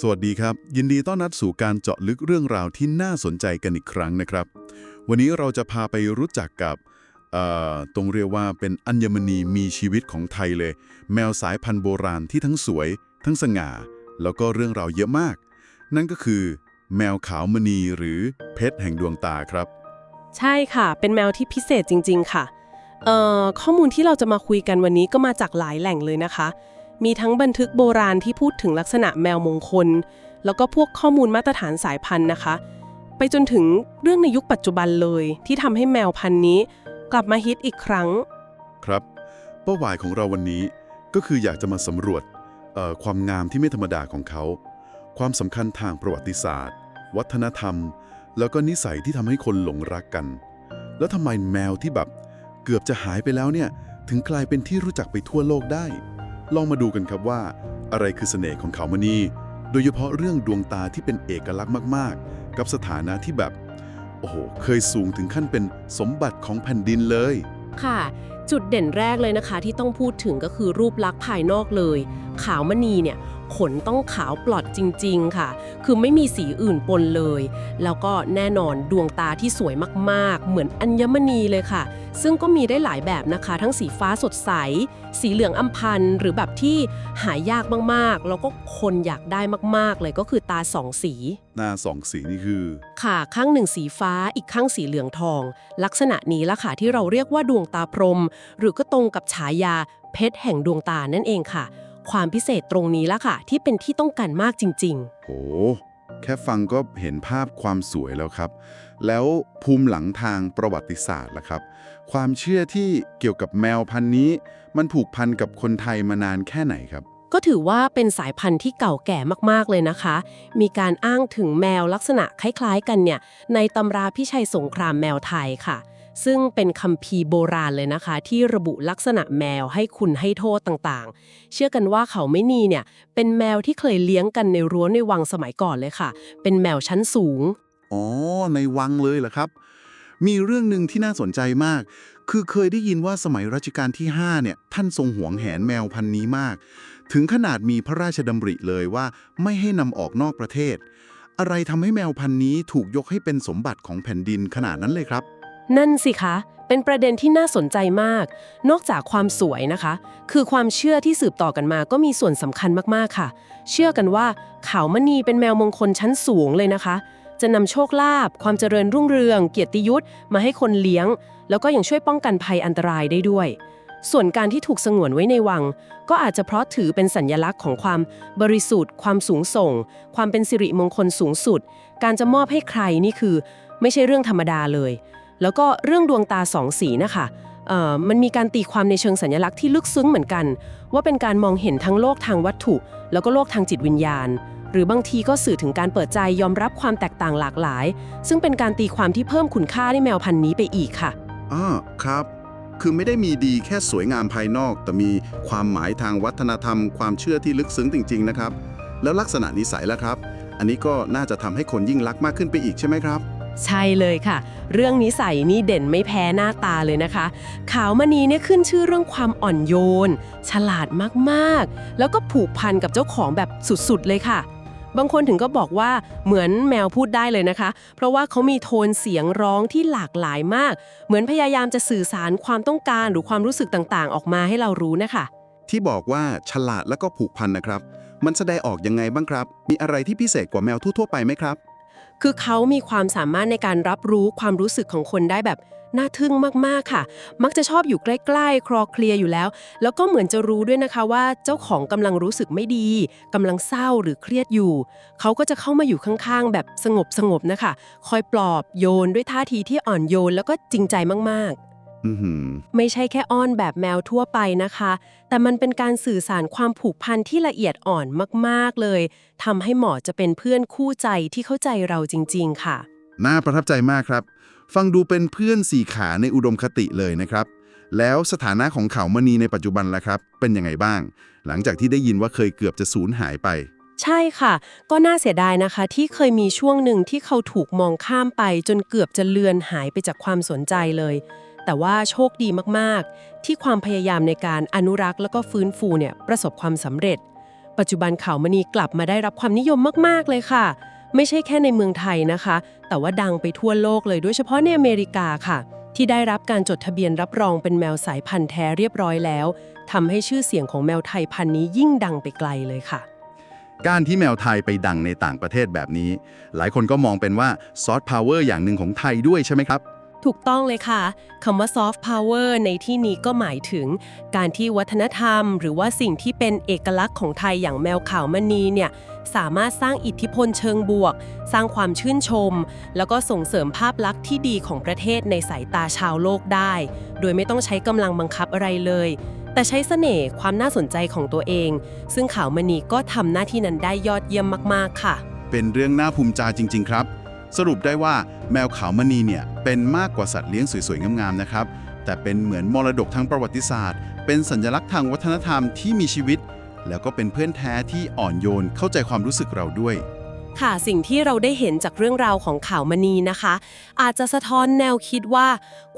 สวัสดีครับ ยินดีต้อนรับสู่การเจาะลึกเรื่องราวที่น่าสนใจกันอีกครั้งนะครับ วันนี้เราจะพาไปรู้จักกับตรงเรียกว่าเป็นอัญมณีมีชีวิตของไทยเลย แมวสายพันธุ์โบราณที่ทั้งสวย ทั้งสง่า แล้วก็เรื่องราวเยอะมาก นั่นก็คือ แมวขาวมณีหรือเพชรแห่งดวงตาครับ ใช่ค่ะ เป็นแมวที่พิเศษจริง ๆ ค่ะข้อมูลที่เราจะมาคุยกันวันนี้ก็มาจากหลายแหล่งเลยนะคะ มีทั้งบันทึกโบราณที่พูดถึงลักษณะแมวมงคล แล้วก็พวกข้อมูลมาตรฐานสายพันธุ์นะคะ ไปจนถึงเรื่องในยุคปัจจุบันเลย ที่ทำให้แมวพันธุ์นี้ กลับมาฮิตอีกครั้ง ครับ เป้าหมายของเราวันนี้ก็คืออยากจะมาสำรวจความงามที่ไม่ธรรมดาของเขา ความสำคัญทางประวัติศาสตร์ วัฒนธรรม แล้วก็นิสัยที่ทำให้คนหลงรักกัน แล้วทำไมแมวที่แบบเกือบจะหายไปแล้วเนี่ยถึงกลายเป็นที่รู้จักไปทั่วโลกได้ ลองมาดูกันครับว่า อะไรคือเสน่ห์ของเขามณีโดยเฉพาะเรื่องดวงตาที่เป็นเอกลักษณ์มาก ๆ กับสถานะที่แบบ โอ้โห เคยสูงถึงขั้นเป็นสมบัติของแผ่นดินเลย ค่ะ จุดเด่นแรกเลยนะคะ ที่ต้องพูดถึงก็คือรูปลักษณ์ภายนอกเลย ขาวมณีเนี่ย ขนต้องขาวปลอดจริง ๆ ค่ะ คือไม่มีสีอื่นปนเลย แล้วก็แน่นอนดวงตาที่สวยมากๆ เหมือนอัญมณีเลยค่ะ ซึ่งก็มีได้หลายแบบนะคะ ทั้งสีฟ้าสดใส สีเหลืองอำพันธ์หรือแบบที่หายากมากๆ แล้วก็คนอยากได้มากๆ เลยก็คือตาสองสี หน้าสองสีนี่คือ ค่ะ ข้างหนึ่งสีฟ้าอีกข้างสีเหลืองทอง ลักษณะนี้ละค่ะที่เราเรียกว่าดวงตาพรหมหรือก็ตรงกับฉายาเพชรแห่งดวงตานั่นเองค่ะ ความพิเศษตรงนี้ละค่ะ ที่เป็นที่ต้องการมากจริงโห แค่ฟังก็เห็นภาพความสวยแล้วครับ แล้วภูมิหลังทางประวัติศาสตร์ล่ะครับ ความเชื่อที่เกี่ยวกับแมวพันธุ์นี้ มันผูกพันกับคนไทยมานานแค่ไหนครับๆก็ถือว่าเป็นสายพันธุ์ที่เก่าแก่มากๆเลยนะคะ มีการอ้างถึงแมวลักษณะคล้ายๆ กันเนี่ยในตำราพิชัยสงครามแมวไทยค่ะ ซึ่งเป็นคัมภีโบราณเลยนะคะ ที่ระบุลักษณะแมวให้คุณให้โทษต่างๆ เชื่อกันว่าเขาไม่นีเนี่ย เป็นแมวที่เคยเลี้ยงกันในรั้วในวังสมัยก่อนเลยค่ะ เป็นแมวชั้นสูง อ๋อ ในวังเลยเหรอครับ มีเรื่องหนึ่งที่น่าสนใจมาก คือเคยได้ยินว่าสมัยรัชกาลที่ 5 เนี่ย ท่านทรงหวงแหนแมวพันนี้มาก ถึงขนาดมีพระราชดำริเลยว่าไม่ให้นำออกนอกประเทศ อะไรทำให้แมวพันนี้ถูกยกให้เป็นสมบัติของแผ่นดินขนาดนั้นเลยครับ นั่นสิคะ เป็นประเด็นที่น่าสนใจมาก นอกจากความสวยนะคะ คือความเชื่อที่สืบต่อกันมาก็มีส่วนสำคัญมากๆค่ะ เชื่อกันว่าขาวมณีเป็นแมวมงคลชั้นสูงเลยนะคะ จะนำโชคลาภความเจริญรุ่งเรือง เกียรติยุทธมาให้คนเลี้ยง แล้วก็ยังช่วยป้องกันภัยอันตรายได้ด้วย ส่วนการที่ถูกสงวนไว้ในวัง ก็อาจจะเพราะถือเป็นสัญญลักษณ์ของความบริสุทธิ์ ความสูงส่ง ความเป็นสิริมงคลสูงสุด การจะมอบให้ใครนี่คือ ไม่ใช่เรื่องธรรมดาเลย แล้วก็เรื่องดวงตาสองสีนะคะมันมีการตีความในเชิงสัญลักษณ์ที่ลึกซึ้งเหมือนกัน ว่าเป็นการมองเห็นทั้งโลกทางวัตถุ แล้วก็โลกทางจิตวิญญาณ หรือบางทีก็สื่อถึงการเปิดใจยอมรับความแตกต่างหลากหลาย ซึ่งเป็นการตีความที่เพิ่มคุณค่าในแมวพันธุ์นี้ไปอีกค่ะอ่าครับ คือไม่ได้มีดีแค่สวยงามภายนอก แต่มีความหมายทางวัฒนธรรม ความเชื่อที่ลึกซึ้งจริง ๆ นะครับ แล้วลักษณะนิสัยล่ะครับ อันนี้ก็น่าจะทำให้คนยิ่งรักมากขึ้นไปอีกใช่ไหมครับ ใช่เลยค่ะ เรื่องนิสัยนี่เด่นไม่แพ้หน้าตาเลยนะคะ ขาวมณีเนี่ยขึ้นชื่อเรื่องความอ่อนโยน ฉลาดมากๆ แล้วก็ผูกพันกับเจ้าของแบบสุดๆเลยค่ะ บางคนถึงก็บอกว่าเหมือนแมวพูดได้เลยนะคะ เพราะว่าเขามีโทนเสียงร้องที่หลากหลายมาก เหมือนพยายามจะสื่อสารความต้องการหรือความรู้สึกต่างๆ ออกมาให้เรารู้นะคะ ที่บอกว่าฉลาดแล้วก็ผูกพันนะครับ มันแสดงออกยังไงบ้างครับ มีอะไรที่พิเศษกว่าแมวทั่วๆไปไหมครับ คือเขามีความสามารถในการรับรู้ความรู้สึกของคนได้แบบน่าทึ่งมากๆค่ะ มักจะชอบอยู่ใกล้ๆ คลอเคลียอยู่แล้ว แล้วก็เหมือนจะรู้ด้วยนะคะว่าเจ้าของกำลังรู้สึกไม่ดีกำลังเศร้าหรือเครียดอยู่ เขาก็จะเข้ามาอยู่ข้างๆ แบบสงบๆนะคะ คอยปลอบโยนด้วยท่าทีที่อ่อนโยนแล้วก็จริงใจมากๆ ไม่ใช่แค่อ้อนแบบแมวทั่วไปนะคะ แต่มันเป็นการสื่อสารความผูกพันที่ละเอียดอ่อนมากๆเลยทำให้หมอจะเป็นเพื่อนคู่ใจที่เข้าใจเราจริง ๆ ค่ะ น่าประทับใจมากครับ ฟังดูเป็นเพื่อนสี่ขาในอุดมคติเลยนะครับ แล้วสถานะของเขามณีในปัจจุบันล่ะครับ เป็นยังไงบ้าง หลังจากที่ได้ยินว่าเคยเกือบจะสูญหายไปใช่ค่ะ ก็น่าเสียดายนะคะ ที่เคยมีช่วงหนึ่งที่เขาถูกมองข้ามไป จนเกือบจะเลือนหายไปจากความสนใจเลย แต่ว่าโชคดีมากๆ ที่ความพยายามในการอนุรักษ์แล้วก็ฟื้นฟูเนี่ยประสบความสำเร็จ ปัจจุบันขาวมณีกลับมาได้รับความนิยมมากๆเลยค่ะ ไม่ใช่แค่ในเมืองไทยนะคะ แต่ว่าดังไปทั่วโลกเลยโดยเฉพาะในอเมริกาค่ะ ที่ได้รับการจดทะเบียนรับรองเป็นแมวสายพันธุ์แท้เรียบร้อยแล้วทำให้ชื่อเสียงของแมวไทยพันธุ์นี้ยิ่งดังไปไกลเลยค่ะการที่แมวไทยไปดังในต่างประเทศแบบนี้ หลายคนก็มองเป็นว่าซอฟต์พาวเวอร์อย่างหนึ่งของไทยด้วยใช่ไหมครับ ถูกต้องเลยค่ะคำว่า soft power ในที่นี้ก็หมายถึง การที่วัฒนธรรม หรือว่าสิ่งที่เป็นเอกลักษณ์ของไทยอย่างแมวขาวมณีเนี่ยสามารถสร้างอิทธิพลเชิงบวก สร้างความชื่นชม แล้วก็ส่งเสริมภาพลักษณ์ที่ดีของประเทศในสายตาชาวโลกได้ โดยไม่ต้องใช้กำลังบังคับอะไรเลย แต่ใช้เสน่ห์ความน่าสนใจของตัวเอง ซึ่งขาวมณีก็ทำหน้าที่นั้นได้ยอดเยี่ยมมาก ๆ ค่ะ เป็นเรื่องน่าภูมิใจจริง ๆ ครับ สรุปได้ว่าแมวขาวมณีเนี่ยเป็นมากกว่าสัตว์เลี้ยงสวยๆ งามๆ นะครับ แต่เป็นเหมือนมรดกทางประวัติศาสตร์ เป็นสัญลักษณ์ทางวัฒนธรรมที่มีชีวิต แล้วก็เป็นเพื่อนแท้ที่อ่อนโยนเข้าใจความรู้สึกเราด้วย ค่ะสิ่งที่เราได้เห็นจากเรื่องราวของข่าวมณีนะคะ อาจจะสะท้อนแนวคิดว่า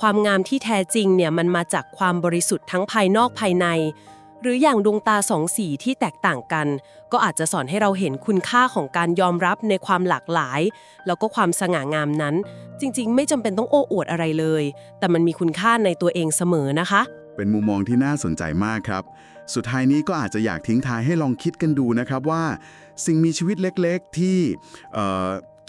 ความงามที่แท้จริงเนี่ยมันมาจากความบริสุทธิ์ทั้งภายนอกภายใน หรืออย่างดวงตาสองสีที่แตกต่างกัน ก็อาจจะสอนให้เราเห็นคุณค่าของการยอมรับในความหลากหลาย แล้วก็ความสง่างามนั้น จริงๆ ไม่จำเป็นต้องโอ้อวดอะไรเลย แต่มันมีคุณค่าในตัวเองเสมอนะคะ เป็นมุมมองที่น่าสนใจมากครับ สุดท้ายนี้ก็อาจจะอยากทิ้งท้ายให้ลองคิดกันดูนะครับว่า สิ่งมีชีวิตเล็กๆ ที่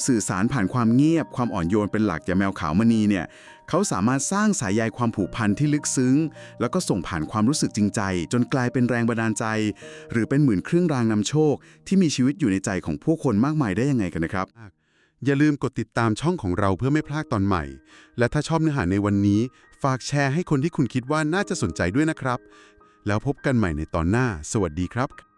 สื่อสารผ่านความเงียบความอ่อนโยนเป็นหลักอย่างแมวขาวมณีเนี่ย เขาสามารถสร้างสายใยความผูกพันที่ลึกซึ้ง แล้วก็ส่งผ่านความรู้สึกจริงใจ จนกลายเป็นแรงบันดาลใจ หรือเป็นเหมือนเครื่องรางนำโชค ที่มีชีวิตอยู่ในใจของผู้คนมากมายได้ยังไงกันนะครับ อย่าลืมกดติดตามช่องของเราเพื่อไม่พลาดตอนใหม่ และถ้าชอบเนื้อหาในวันนี้ ฝากแชร์ให้คนที่คุณคิดว่าน่าจะสนใจด้วยนะครับ แล้วพบกันใหม่ในตอนหน้า สวัสดีครับ